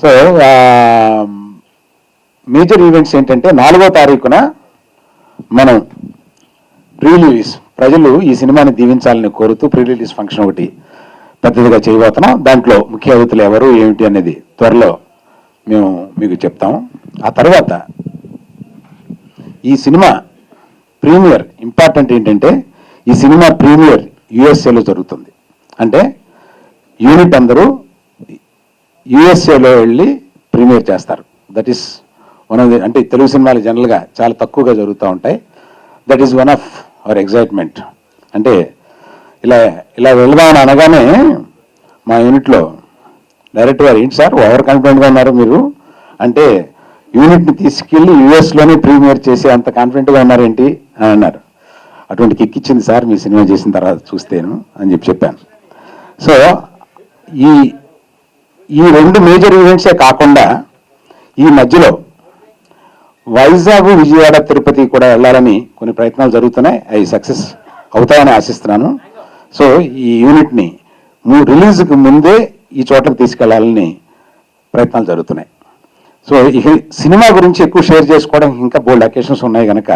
So major events ఏంటంటే నాలుగో తారీఖున మనం ప్రీ రిలీజ్ ప్రజలు ఈ సినిమాని దీవించాలని కోరుతూ ప్రీ రిలీజ్ ఫంక్షన్ ఒకటి పెద్దదిగా చేయబోతున్నాం. దాంట్లో ముఖ్య అతిథులు ఎవరు ఏమిటి అనేది త్వరలో మేము మీకు చెప్తాము ఆ తర్వాత ఈ సినిమా ప్రీమియర్ ఇంపార్టెంట్ ఏంటంటే ఈ సినిమా ప్రీమియర్ యుఎస్ఏలో జరుగుతుంది. అంటే యూనిట్ అందరూ యుఎస్ఏలో వెళ్ళి ప్రీమియర్ చేస్తారు. That is one of the అంటే తెలుగు సినిమాలు జనరల్గా చాలా తక్కువగా జరుగుతూ ఉంటాయి. That is one of our excitement అంటే ఇలా ఇలా వెళ్దామని అనగానే మా యూనిట్లో డైరెక్టర్ గారు ఏంటి సార్ ఓవర్ కాన్ఫిడెంట్గా ఉన్నారు మీరు? అంటే యూనిట్ని తీసుకెళ్ళి యుఎస్లోనే ప్రీమియర్ చేసే అంత కాన్ఫిడెంట్గా ఉన్నారేంటి? అని అన్నారు. అటువంటి కిక్ ఇచ్చింది సార్ మీ సినిమా చేసిన తర్వాత చూస్తేను అని చెప్పి చెప్పాను. సో ఈ ఈ రెండు మేజర్ ఈవెంట్సే కాకుండా ఈ మధ్యలో వైజాగ్ విజయవాడ తిరుపతి కూడా వెళ్ళాలని కొన్ని ప్రయత్నాలు జరుగుతున్నాయి. అవి సక్సెస్ అవుతాయని ఆశిస్తున్నాను. సో ఈ యూనిట్ని మూ రిలీజ్కి ముందే ఈ చోట్లకు తీసుకెళ్ళాలని ప్రయత్నాలు జరుగుతున్నాయి. సో ఇక సినిమా గురించి ఎక్కువ షేర్ చేసుకోవడం ఇంకా బోల్డ్ అకేషన్స్ ఉన్నాయి కనుక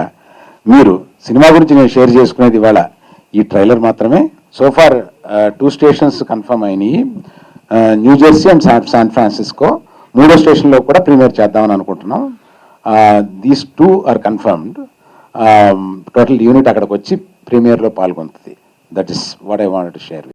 మీరు సినిమా గురించి నేను షేర్ చేసుకునేది ఇవాళ ఈ ట్రైలర్ మాత్రమే. So far two stations confirm అయినాయి. New Jersey and San San Francisco మూడో స్టేషన్లో కూడా ప్రీమియర్ చేద్దామని అనుకుంటున్నాం. These two are confirmed total unit అక్కడికి వచ్చి ప్రీమియర్లో పాల్గొంటుంది that is what I want to share with